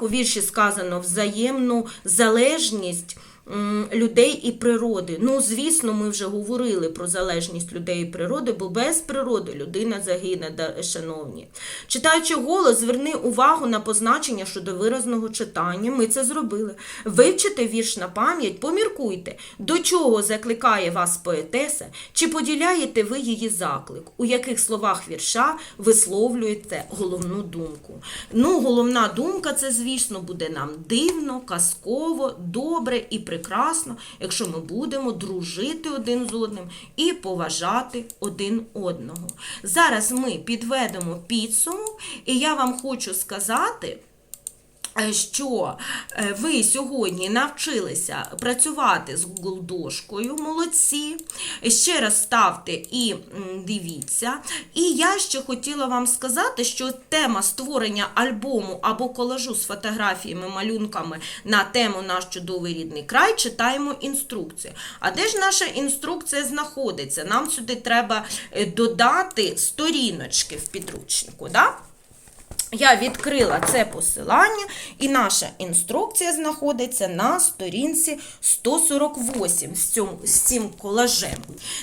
У вірші сказано взаємну залежність людей і природи. Ну, звісно, ми вже говорили про залежність людей і природи, бо без природи людина загине, шановні. Читаючи голос, зверни увагу на позначення щодо виразного читання. Ми це зробили. Вивчите вірш на пам'ять, поміркуйте, до чого закликає вас поетеса, чи поділяєте ви її заклик, у яких словах вірша висловлюєте головну думку. Ну, головна думка це, звісно, буде нам дивно, казково, добре і прекрасно, якщо ми будемо дружити один з одним і поважати один одного. Зараз ми підведемо підсумок, і я вам хочу сказати. Е, Що е, ви сьогодні навчилися працювати з Google дошкою, молодці. Ще раз ставте і дивіться. І я ще хотіла вам сказати, що тема створення альбому або колажу з фотографіями, малюнками на тему Наш чудовий рідний край читаємо інструкцію. А де ж наша інструкція знаходиться? Нам сюди треба е, додати сторіночки в підручнику. Да? Я відкрила це посилання, і наша інструкція знаходиться на сторінці 148 з, цьому, з цим колажем.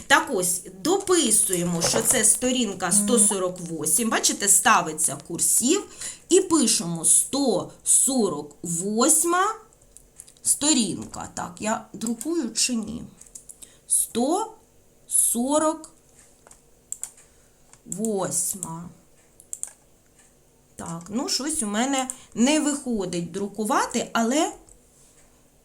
Так ось, дописуємо, що це сторінка 148. Бачите, ставиться курсів і пишемо 148 сторінка. Так, я друкую чи ні? 148. Так, ну щось у мене не виходить друкувати, але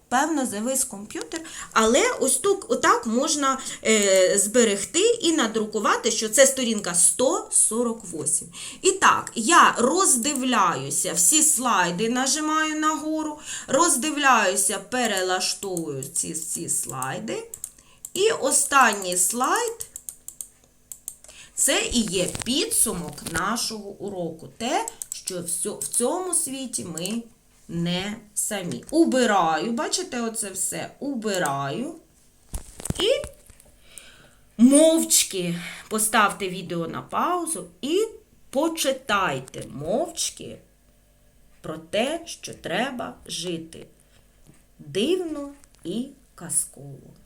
певно завис комп'ютер. Але ось тут отак можна е, зберегти і надрукувати, що це сторінка 148. І так, я роздивляюся всі слайди, нажимаю нагору, роздивляюся, перелаштовую ці, ці слайди. І останній слайд. Це і є підсумок нашого уроку. Те, що в цьому світі ми не самі. Убираю, бачите, оце все убираю. І мовчки поставте відео на паузу і почитайте мовчки про те, що треба жити дивно і казково.